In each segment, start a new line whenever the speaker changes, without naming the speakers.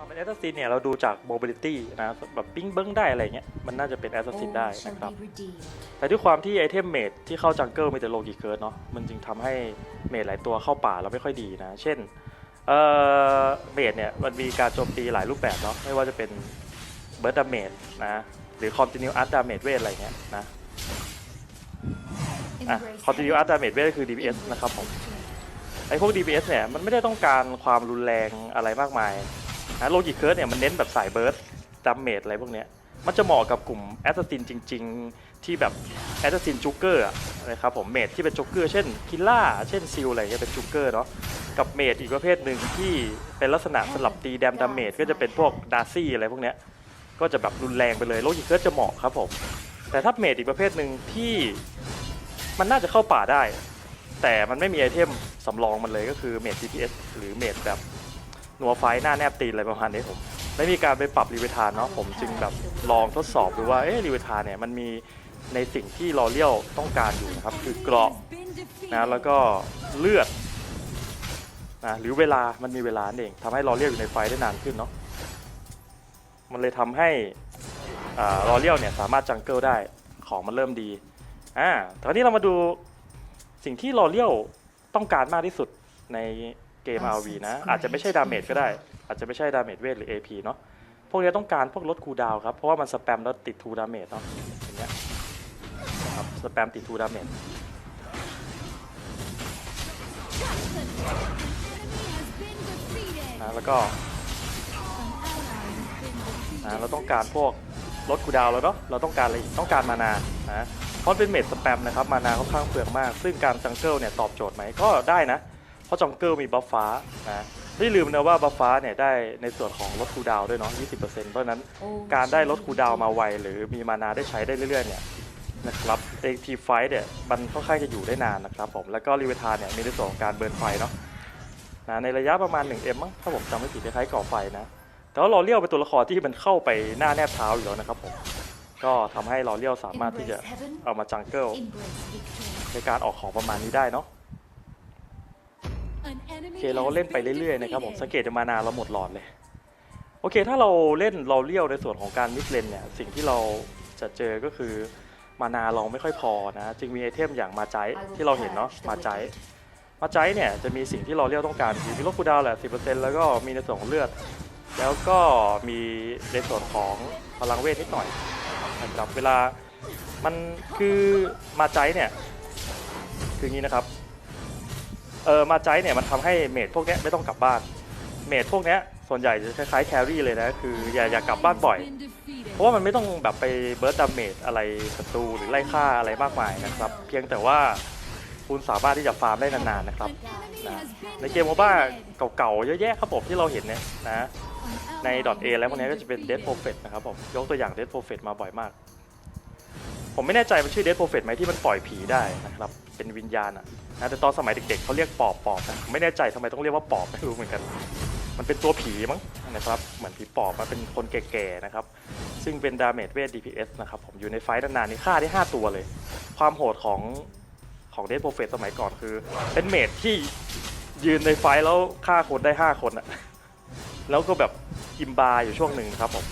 ความเป็นแอสซัสซินเนี่ยเราดูจากโมบิลิตี้นะแบบปิ้งเบิ้งได้อะไรเงี้ยมันน่าจะเป็นแอสซัสซิน
All
ได้
shall
นะครับ
be redeemed.
แต่ด้วยความที่ไอเทมเมดที่เข้าจังเกิลมีแต่โลกิเคิร์ดเนาะมันจึงทำให้เมดหลายตัวเข้าป่าแล้วไม่ค่อยดีนะ เช่นเอ่อเมดเนี่ยมันมีการโจมตีหลายรูปแบบเนาะไม่ว่าจะเป็นเบิร์ดดาเมจนะหรือคอนติเนียอัตดาเมจเวทอะไรเงี้ยนะอะ
Embrace
คอนติเนียอัตดาเมจเวทก็คือ DPS นะครับผมไอพวก DPS เนี่ยมันไม่ได้ต้องการความรุนแรงอะไรมากมาย นะโลกิเคิร์ดเนี่ยมันเน้นแบบสายเบิร์ดดาเมจอะไรพวกเนี้ยมันจะเหมาะกับกลุ่มแอสซัสซินจริง ๆ ที่แบบแอสซัสซินจูเกอร์นะครับผมเมดที่เป็นจูเกอร์เช่นคิล่าเช่นซิลอะไรเงี้ยเป็นจูเกอร์เนาะกับเมดอีกประเภทหนึ่งที่เป็นลักษณะสลับตีแดมดาเมจก็จะเป็นพวกดาร์ซี่อะไรพวกเนี้ยก็จะแบบรุนแรงไปเลยโลกิเคิร์ดจะเหมาะครับผมแต่ถ้าเมดอีกประเภทหนึ่งที่มันน่าจะเข้าป่าได้ แต่มันไม่มีไอเทมสำรองมันเลยก็คือเมด DPS หรือเมดแบบ นัวไฟหน้าแนบตีนอะไรประมาณนี้ผมไม่มีการไปปรับรีเวทานเนาะผมจึงแบบลองทดสอบดูว่าเอ๊ะรีเวทานเนี่ยมันมีในสิ่งที่ลอเลียวต้องการอยู่นะครับ คือเกราะนะแล้วก็เลือดนะหรือเวลามันมีเวลานั่นเองทำให้ลอเลียวอยู่ในไฟได้นานขึ้นเนาะมันเลยทำให้อ่าลอเลียวเนี่ยสามารถจังเกิลได้ของมันเริ่มดีอ่าตอนนี้เรามาดูสิ่งที่ลอเลียวต้องการมากที่สุดใน เกม RV นะ อาจจะไม่ใช่ดาเมจก็ได้ อาจจะไม่ใช่ดาเมจเวทหรือ AP เนาะพวกนี้ต้องการพวกลดคูลดาวน์ครับ เพราะว่ามันสแปมแล้วติดทูดาเมจเนาะอย่างเงี้ยนะครับสแปมติดทูดาเมจนะแล้วก็นะเราต้องการพวกลดคูลดาวน์แล้วเนาะเราต้องการอะไรอีกต้องการมานานะเพราะเป็นเมจสแปมนะครับมานาค่อนข้างเปลืองมาก ซึ่งการจังเกิลเนี่ยตอบโจทย์ไหมก็ได้นะเพ ราะจังเกิลมีบัฟฟ้านะไม่ลืมนะว่าบัฟฟ้าเนี่ยได้ในส่วนของลดคูลดาวน์ด้วยเนาะ 20%เพราะฉะนั้น
All
การได้
shall
ลด
be
คูลดาวน์มา
redeemed.
ไวหรือมีมานาได้ใช้ได้เรื่อยๆเนี่ยนะครับเอทีไฟเนี่ยมันค่อนข้างจะอยู่ได้นานนะครับผม แล้วก็รีเวทานเนี่ยมีในส่วนของการเบิร์นไฟเนาะนะในระยะประมาณ 1M มั้งถ้าผมจำไม่ผิดคล้ายๆก่อไฟนะ แต่ว่าลอเลียวเป็นตัวละครที่มันเข้าไปหน้าแนบเท้าอยู่แล้วนะครับผม ก็ทำให้ลอเลียวสามารถที่จะ
Embrace heaven,
เอามาจังเกิล
embrace victory.
ในการออกของประมาณนี้ได้เนาะ
An
โอ
enemy
เคเราก็
has
เล่นไป
been
เรื่อยๆนะครับผม
defeated.
สังเกตจะมานาเราหมดหลอดเลยโอเคถ้าเราเล่นเราเลี้ยวในส่วนของการมิดเลนเนี่ยสิ่งที่เราจะเจอก็คือมานาเราไม่ค่อยพอนะจึงมีไอเทมอย่างมาใจที่เราเห็นเนาะมาใจมาใจเนี่ยจะมีสิ่งที่เราเลี้ยวต้องการคือมีลดคูลดาวน์แหละ10%แล้วก็มีในส่วนของเลือด แล้วก็มีในส่วนของพลังเวทนิดหน่อยนะครับเวลามันคือมาใจเนี่ยคืออย่างนี้นะครับ เออมาใจเนี่ยมันทำให้เมดพวกเนี้ยไม่ต้องกลับบ้าน เมดพวกเนี้ยส่วนใหญ่จะคล้ายๆแครี่เลยนะ คืออย่าอย่ากลับบ้านบ่อย เพราะว่ามันไม่ต้องแบบไปเบิร์ดดาเมจอะไรศัตรูหรือไล่ฆ่าอะไรมากมายนะครับ เพียงแต่ว่าคุณสามารถที่จะฟาร์มได้นานๆนะครับนะในเกมโมบ้าเก่าๆเยอะแยะครับผมที่เราเห็นเนี่ยนะใน
ally
.a แล้วพวกนี้ก็จะเป็น Dead Prophet นะครับผมยกตัวอย่าง Dead Prophet มาบ่อยมาก ผมไม่แน่ใจมันชื่อ Dead Prophet ไหมที่มันปล่อยผีได้นะครับ เป็นวิญญาณอะ นะแต่ตอนสมัยเด็กๆเขาเรียกปอบปอบนะไม่แน่ใจทำไมต้องเรียกว่าปอบไม่รู้เหมือนกัน มันเป็นตัวผีมั้งนะครับเหมือนผีปอบมาเป็นคนแก่ๆนะครับซึ่งเป็นดาเมจเวท DPS นะครับผมอยู่ในไฟท์นานๆนี่ฆ่าได้ 5 ตัวเลย ความโหดของของเด d โ r รเฟสสมัยก่อนคือ เป็นเมจที่ยืนในไฟท์แล้วฆ่าคนได้ 5 คนอะแล้วก็แบบอิมบาอยู่ช่วงหนึ่งครับผม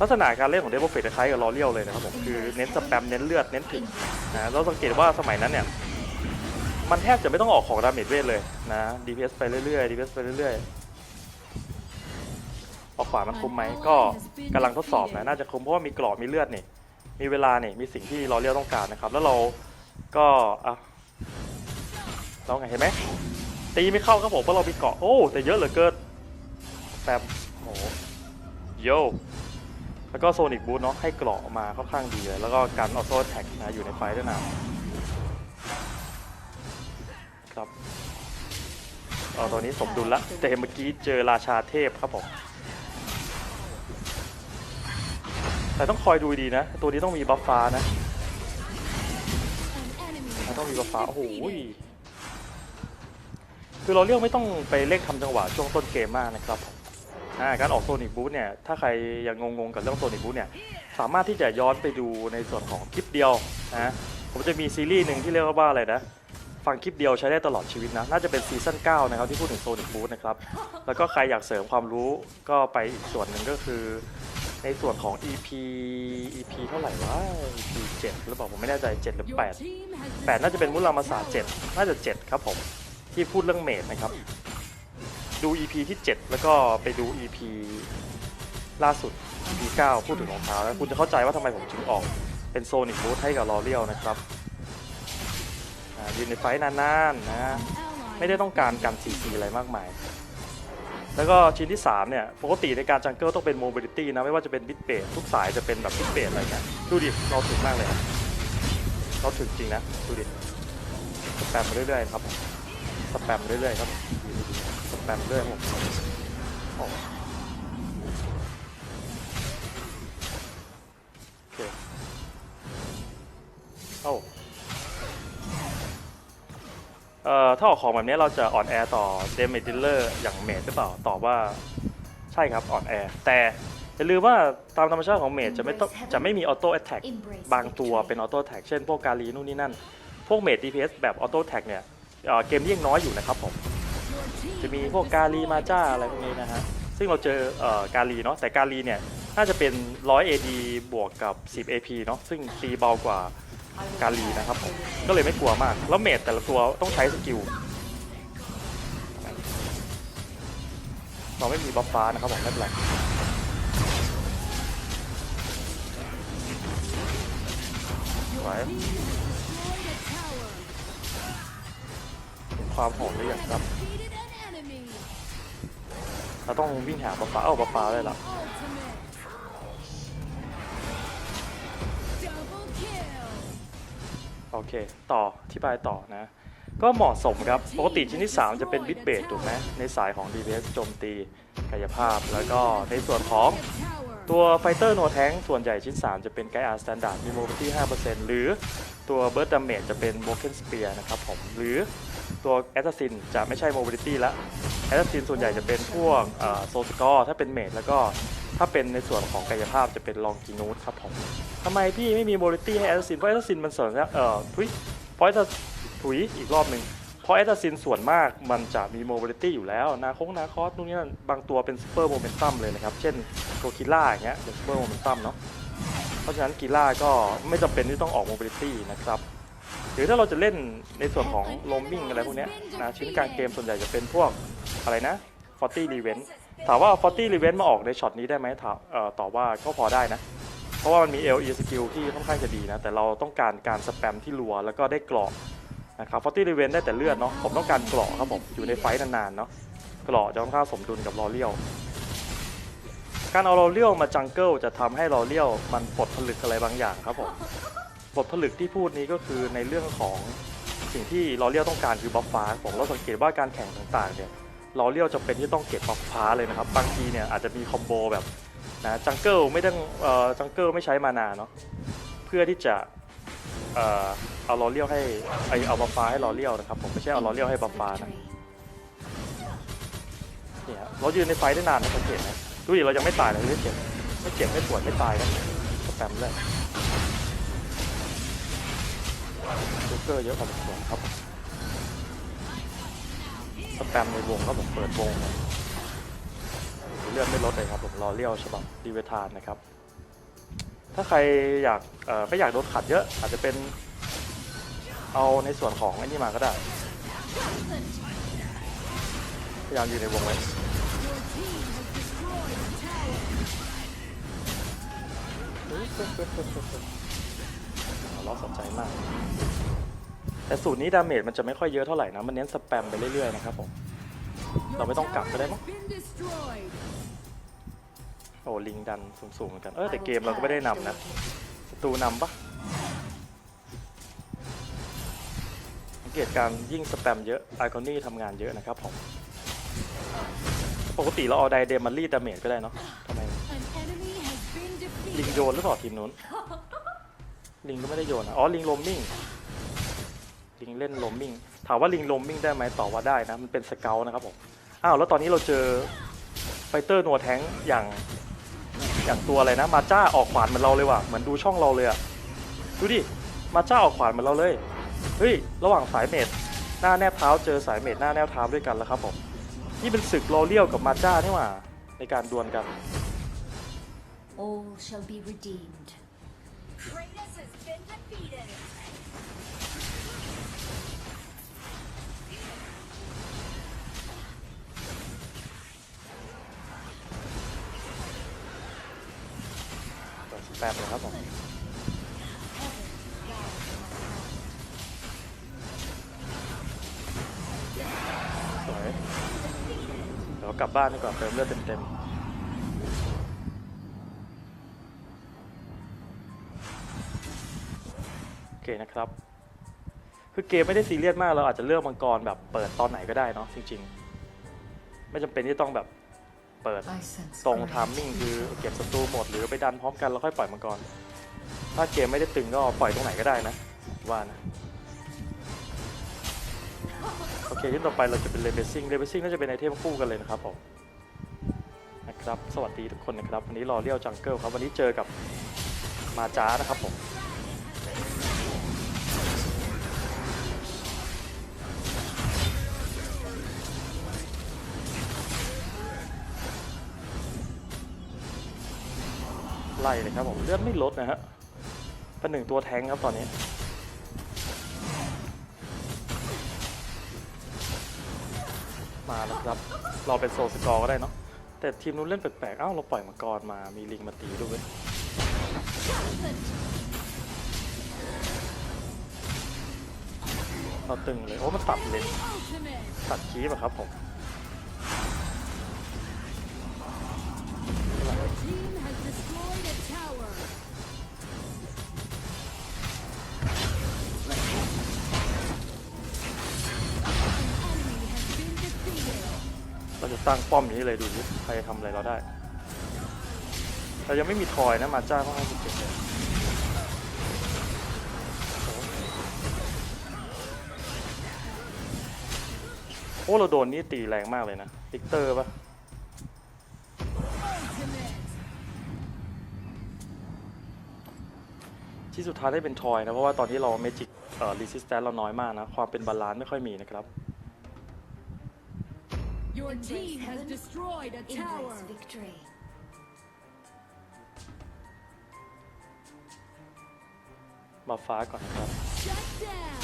ลักษณะการเล่นของเด d โ r รเฟสคล้ายกับลอเลียวเลยนะครับผมคือเน้นสแปมเน้นเลือดเน้นถึงนะแล้วสังเกตว่าสมัยนั้นเนี่ย มันแทบจะไม่ต้องออกของดาเมจเวทเลยนะ DPS ไปเรื่อยๆ DPS ไปเรื่อยๆ ออกขวามันคุ้มไหมก็กำลังทดสอบนะ น่าจะคุ้มเพราะว่ามีกรอบมีเลือดนี่ มีเวลานี่ มีสิ่งที่เราเรียกต้องการนะครับ แล้วเราก็อะเราไงเห็นไหมตีไม่เข้าครับผมเพราะเรามีเกาะโอ้แต่เยอะเหลือเกินแปมโอ้โหโยแล้วก็โซนิกบูทเนาะให้เกราะมาค่อนข้างดีเลยแล้วก็การออโต้แท็กนะอยู่ในไฟด้วยนะ ครับเอาตอนนี้สมดุลละแต่เมื่อกี้เจอราชาเทพครับผมแต่ต้องคอยดูดีนะ ตัวนี้ต้องมีบัฟฟ้านะ
An enemy
ต้อง
has
มีบัฟ
been
ฟ้าโอ้โห
defeated.
คือเราเรียกไม่ต้องไปเร่งทำจังหวะช่วงต้นเกมมากนะครับผมอ่าการออกโซนิกบูทเนี่ยถ้าใครยังงงๆกับเรื่องโซนิกบูทเนี่ยสามารถที่จะย้อนไปดูในส่วนของคลิปเดียวนะผมจะมีซีรีส์หนึ่งที่เรียกว่าอะไรนะ ฟังคลิปเดียวใช้ได้ตลอดชีวิตนะ น่าจะเป็นซีซั่น9นะครับที่พูดถึงโซนิ c บู t นะครับ แล้วก็ใครอยากเสริมความรู้ก็ไปอีกส่วนหนึ่งก็คือ ในส่วนของ EP EP เท่าไหร่วะ EP 7หรือเปล่าผมไม่แน่ใจ 7 หรือ 8 8 น่าจะเป็นมุลามาสา7น่าจะ 7 ครับผมที่พูดเรื่องเมดนะครับ ดู EP ที่ 7 แล้วก็ไปดู EP ล่าสุด EP 9 พูดถึงรองเท้าแล้วคุณจะเข้าใจว่าทำไมผมถึงออกเป็นโซนิ c บู t ให้กับลอเรียลนะครับอ่า ยืนในไฟนานๆนะ ไม่ได้ต้องการการ CC อะไรมากมาย แล้วก็ชิ้นที่ 3 เนี่ย ปกติในการจังเกิลต้องเป็นโมบิลิตี้นะ ไม่ว่าจะเป็นบิตเบสทุกสายจะเป็นแบบบิตเบสอะไรเงี้ยดูดิ เราถึงมากเลยนะเราถึงจริงนะ ดูดิสแปมไปเรื่อยๆครับสแปมเรื่อยๆครับสแปมเรื่อยๆผมโอ้โอ เคเอ้าเอ่อถ้าออกของแบบนี้เราจะอ่อนแอต่อเดมเมดิลเลอร์อย่างเมดหรือเปล่าตอบว่าใช่ครับอ่อนแอแต่อย่าลืมว่าตามธรรมชาติของเมดจะไม่ต้องจะไม่มีออโต้แอตแทกบางตัวเป็นออโต้แท็กเช่นพวกกาลีนู่นนี่นั่น พวกเมด DPS แบบออโต้แท็กเนี่ยเอ่อเกมนี้ยังน้อยอยู่นะครับผม จะมีพวกกาลีมาจ้าอะไรพวกนี้นะฮะ ซึ่งเราเจอเอ่อกาลีเนาะแต่กาลีเนี่ย น่าจะเป็น 100 AD บวกกับ 10 AP เนาะซึ่งตีเบากว่า กาลีนะครับผมก็เลยไม่กลัวมาก แล้วเมดแต่ละตัวต้องใช้สกิลเราไม่มีบัฟฟ้านะครับผมไม่เป็นไรไว้เห็นความโหดหรือยังครับ เราต้องวิ่งหาบัฟฟ้าเอาบัฟฟ้าเลยละ โอเค ต่ออธิบายต่อนะ ก็เหมาะสมครับ ปกติชิ้นที่ 3 จะเป็นบิ t เบ e ถูกไหมในสายของ DPS โจมตีกายภาพ แล้วก็ในส่วนของตัวไฟเตอร์โนแทงส่วนใหญ่ชิ้น 3 จะเป็นไกด์อาร์สแตนดาร์ดมีโมบิลิตี้5%หรือตัวเบิร์ดดาเมจจะเป็นโบเกนสเปียร์นะครับผม หรือตัวแอสซัสซินจะไม่ใช่โมบิลิตี้ละแอสซัสซินส่วนใหญ่จะเป็นพวกโซสกอร์ถ้าเป็นเมจแล้วก็ ถ้าเป็นในส่วนของกายภาพจะเป็นลองกินูสครับผมทำไมพี่ไม่มีโมลิตี้ให้แอสซัสซินเพราะแอสซัสซินมันสริมเอ่อทุยเพราะแอสซัสถุยอีกรอบหนึ่งเพราะแอตซินส่วนมากมันจะมีโมบิลิตี้อยู่แล้วนาคงนาคอสนู่นนี่นั่นบางตัวเป็นซูเปอร์โมเมนตัมเลยนะครับ เช่นตัวกิล่าอย่างเงี้ยเป็นซูเปอร์โมเมนตัมเนาะเพราะฉะนั้นกิล่าก็ไม่จำเป็นที่ต้องออกโมบิลิตี้นะครับหรือถ้าเราจะเล่นในส่วนของโลมมิ่งอะไรพวกเนี้ยนะชิ้นกลางเกมส่วนใหญ่จะเป็นพวกอะไรนะ40 r e v e n t ถามว่า 40 r e v e n t มาออกในช็อตนี้ได้ไหมถามเอ่อตอบว่าก็พอได้นะ เพราะว่ามันมี LE skill ที่ค่อนข้างจะดีนะ แต่เราต้องการการสแปมที่รัวแล้วก็ได้เกราะนะครับฟอตตี้รีเวนได้แต่เลือดเนาะ ผมต้องการเกราะครับผม อยู่ในไฟท์นานๆเนาะ เกราะจะค่อนข้างสมดุลกับลอเลียว การเอาลอเลียวมาจังเกิลจะทำให้ลอเลียวมันปลดผลึกอะไรบางอย่างครับผมปลดผลึกที่พูดนี้ก็คือในเรื่องของสิ่งที่ลอเลียวต้องการคือบัฟฟ้าผมเราสังเกตว่าการแข่งต่างๆเนี่ย ลอเลียวจะเป็นที่ต้องเก็บบัฟฟ้าเลยนะครับ บางทีเนี่ยอาจจะมีคอมโบแบบนะจังเกิลไม่ต้องเอ่อจังเกิลไม่ใช้มานาเนาะเพื่อที่จะเอ่อเอาลอเลียวให้ไอเอาบัฟฟ้าให้ลอเลียวนะครับผมไม่ใช่เอาลอเลียวให้บัฟฟ้านะเนี่ยฮะเรายืนในไฟได้นานนะสังเกตไหมดูดิเรายังไม่ตายเลยไม่เจ็บไม่เจ็บไม่ปวดไม่ตายนะก็แปมเลยลูกเกอร์เยอะพอสมควรครับ แปมในวงครับผมเปิดวงเลยเลือดไม่ลดเลยครับผมรอเลี้ยวฉบับดีเวทานนะครับ ถ้าใครอยากไม่อยากโดนขัดเยอะอาจจะเป็นเอาในส่วนของไอ้นี่มาก็ได้ พยายามอยู่ในวงไว้เราสนใจมาก แต่สูตรนี้ดาเมจมันจะไม่ค่อยเยอะเท่าไหร่นะ มันเน้นสแปมไปเรื่อยๆนะครับผม เราไม่ต้องกลับก็ได้มั้งโอ้ลิงดันสูงๆเหมือนกัน เออแต่เกมเราก็ไม่ได้นำนะศัตรูนำปะสังเกตการยิ่งสแปมเยอะไอคอนี่ทำงานเยอะนะครับผม ปกติเราเอาไดเดมารีดดาเมจก็ได้เนาะทำไม ลิงโยนหรือเปล่าทีมนู้น ลิงก็ไม่ได้โยนอ๋อ ลิงลมมิ่ง ลิงเล่นลมมิ่ง ถามว่าลิงโลมมิ่งได้ไหมตอบว่าได้นะมันเป็นสเกลนะครับผมอ้าวแล้วตอนนี้เราเจอไฟเตอร์นัวแทงอย่างอย่างตัวอะไรนะมาจ้าออกขวานเหมือนเราเลยว่ะเหมือนดูช่องเราเลยอะดูดิมาจ้าออกขวานเหมือนเราเลยเฮ้ยระหว่างสายเมดหน้าแนบเท้าเจอสายเมดหน้าแนบเท้าด้วยกันแล้วครับผมนี่เป็นศึกโรเลียวกับมาจ้านี่หว่าในการดวลกัน
All shall be redeemed.
Kratos
ปิดสแปมเลยครับผมสวยเดี๋ยวกลับบ้านดีกว่าเติมเลือดเต็มๆโอเคนะครับ คือเกมไม่ได้ซีเรียสมากเราอาจจะเลือกมังกรแบบเปิดตอนไหนก็ได้เนาะจริงๆ ไม่จำเป็นที่ต้องแบบ เปิด
I sense
ตรง
grace.
ทามมิ่งคือเก็บศัตรูหมดหรือไปดันพร้อมกันแล้วค่อยปล่อยมังกร ถ้าเกมไม่ได้ตึงก็ปล่อยตรงไหนก็ได้นะ ว่านะ โอเคที่ต่อไปเราจะเป็นเลเบซิ่งเลเบซิ่งน่าจะเป็นไอเทมคู่กันเลยนะครับผมนะครับ สวัสดีทุกคนนะครับ วันนี้รอเลี้ยวจังเกิลครับ วันนี้เจอกับมาจ้านะครับผม ไล่เลยครับผมเลือดไม่ลดนะฮะเป็นหนึ่งตัวแทงครับตอนนี้มาแล้วครับ เราเป็นโซลสกอร์ก็ได้เนาะ แต่ทีมนู้นเล่นแปลกๆ อ้าว เราปล่อยมังกรมา มีลิงมาตีด้วย เราตึงเลย โอ้ มันตัดเลนตัดคีบอะครับผม ตั้งป้อมอย่างนี้เลยดูดิใครทำอะไรเราได้เรายังไม่มีทอยนะมาจ้าต้องให้สิบเจ็ดเลยโอ้เราโดนนี่ตีแรงมากเลยนะลิกเตอร์ปะที่สุดท้ายได้เป็นทอยนะ เพราะว่าตอนที่เราเมจิกเอ่อรีสิสแตนเราน้อยมากนะ ความเป็นบาลานซ์ไม่ค่อยมีนะครับ
Your
Embrace
team has
heaven.
destroyed a tower.
Embrace victory.
มาฟ้าก่อนนะครับ
Shut down.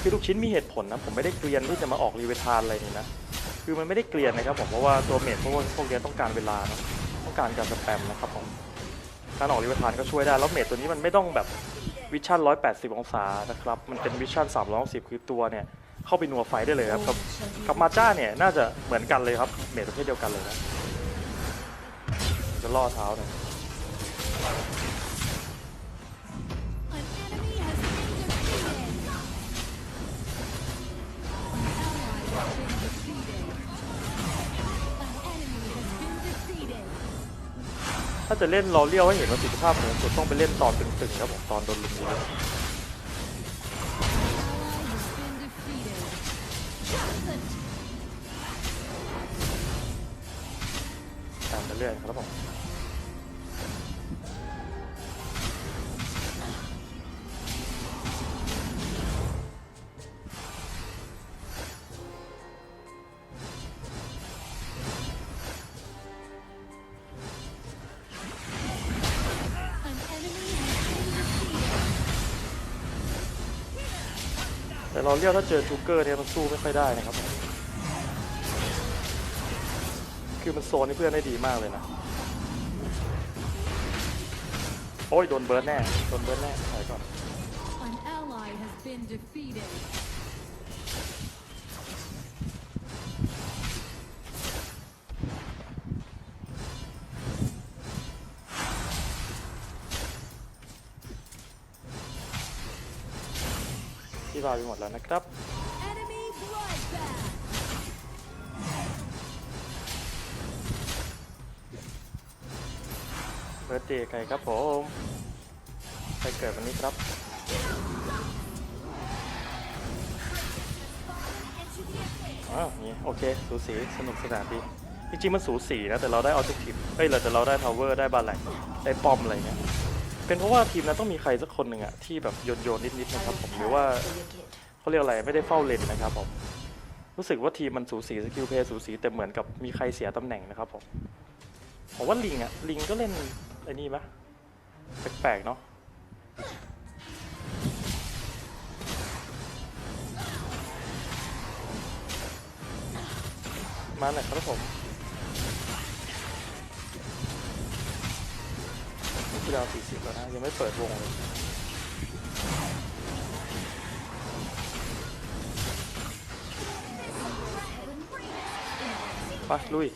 คือทุกชิ้นมีเหตุผลนะ ผมไม่ได้เกลียนที่จะมาออกรีเวทานอะไรนี่นะ คือมันไม่ได้เกลียนนะครับผมเพราะว่าตัวเมทพวกพวกนี้ต้องการเวลาเนอะต้องการการสแปมนะครับผมการออกรีเวทานก็ช่วยได้แล้วเมทตัวนี้มันไม่ต้องแบบ วิชั่น 180 องศานะครับ มันเป็นวิชั่น 360 คือตัวเนี่ย เข้าไปนัวไฟได้เลยครับ กับ
All shall be
กับมาจ้าเนี่ย น่าจะเหมือนกันเลยครับ เมทประเภทเดียวกันเลยนะจะล่อเท้าหน่อย ถ้าจะเล่นรอเลี้ยวให้เห็นประสิทธิภาพสูงสุดต้องไปเล่นตอนตึงๆครับผมตอนโดนลุมเยอะตามไปเรื่อยครับผม รอเลี้ยวถ้าเจอจูเกอร์เนี่ยมันสู้ไม่ค่อยได้นะครับคือมันโซนให้เพื่อนได้ดีมากเลยนะโอ้ยโดนเบิร์ดแน่โดนเบิร์ดแน่ถอยก่อน บาไปหมดแล้วนะครับ
Enemy bloodbath.
เบิร์ดเดย์ใครครับผมใครเกิดวันนี้ครับอ้าวนี่โอเค สูสี สนุกสนานดี จริงๆมันสูสีนะ แต่เราได้ออ j เจ t ก v ิเอ้ยเราแต่เราได้ทาวเวอร์ได้บาแลกได้ป้อมอะไรเงี้ย เป็นเพราะว่าทีมนั้นต้องมีใครสักคนหนึ่งอะที่แบบโยนโยนๆนิดๆ
I
นะครับ
will
ผมหรือว่า
pass for your kid.
เขาเรียกอะไรไม่ได้เฝ้าเลนนะครับผมรู้สึกว่าทีมมันสูสีสกิลเพย์สูสีแต่เหมือนกับมีใครเสียตำแหน่งนะครับผมผมว่าลิงอะลิงก็เล่นไอ้นี่ปะแปลกๆเนาะมาหน่อยครับผม ดาวสี่สิบแล้วนะ ยังไม่เปิดวงเลยไปลุย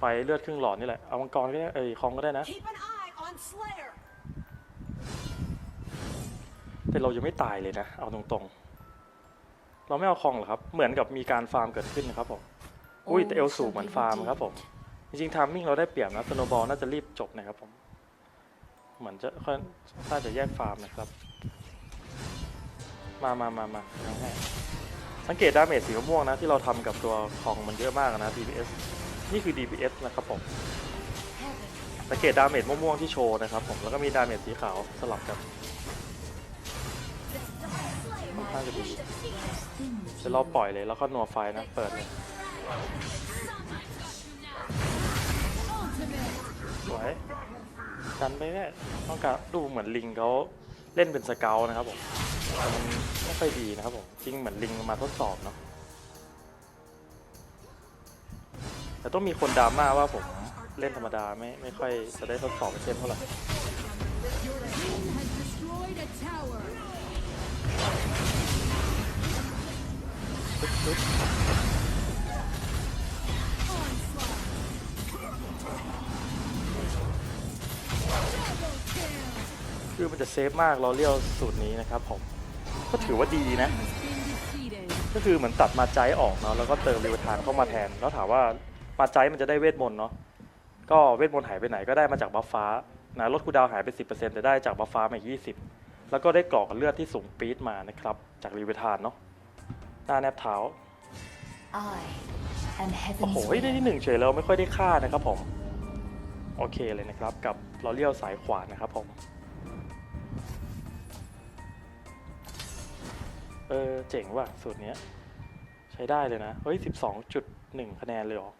ไปเลือดครึ่งหลอดนี่แหละ เอามังกรก็ได้ เอ้ยคองก็ได้นะ
Keep an eye on Slayer.
แต่เรายังไม่ตายเลยนะ เอาตรงๆ เราไม่เอาคองหรอครับ เหมือนกับมีการฟาร์มเกิดขึ้นนะครับผม อุ้ยแต่เอลสูงเหมือนฟาร์มครับผม จริงๆทามมิ่งเราได้เปรียบนะสโนบอลน่าจะรีบจบนะครับผม เหมือนจะค่อยน่าจะแยกฟาร์มนะครับ มามามามาสังเกตดาเมจสีม่วงนะ ที่เราทำกับตัวคองมันเยอะมากนะ DPS นี่คือ DPS นะครับผมสังเกตดาเมจม่วงๆที่โชว์นะครับผมแล้วก็มีดาเมจสีขาวสลับกัน
my
น่างจะดี
thin
เดี๋ยวเราปล่อยเลยแล้วก็นัวไฟนะ เปิดเลย วยกันไปแค่ต้องการดูเหมือนลิงเขาเล่นเป็นสเกลนะครับผมแต่มันไม่ค่อยดีนะครับผมจริงเหมือนลิงมาทดสอบเนาะแต่ต้องมีคนดราม่าว่าผมเล่นธรรมดาไม่ไม่ค่อยจะได้ทดสอบเช่นเท่าไหร่ปึ๊บปึ๊บ คือมันจะเซฟมากเราเรียวสูตรนี้นะครับผมก็ถือว่าดีนะ
has been defeated.
ก็คือเหมือนตัดมาใจออกเนาะแล้วก็เติมริวทานเข้ามาแทน แล้วถามว่ามาใจมันจะได้เวทมนต์เนาะก็เวทมนต์หายไปไหนก็ได้มาจากบัฟฟ้านะลดคูลดาวน์หายไป 10%แต่ได้จากบัฟฟ้ามาอีก20 แล้วก็ได้กรอกเลือดที่สูงปี๊ดมานะครับ จากริวทานเนาะหน้าแนบเท้า
I am
โอ้โห
heaven's
ได้
will.
ที่หนึ่งเฉยแล้วไม่ค่อยได้ค่านะครับผม โอเคเลยนะครับกับ เราเลี้ยวสายขวานะครับผมเออเจ๋งว่ะสูตรเนี้ย ใช้ได้เลยนะ เฮ้ย 12.1 คะแนนเลยหรอ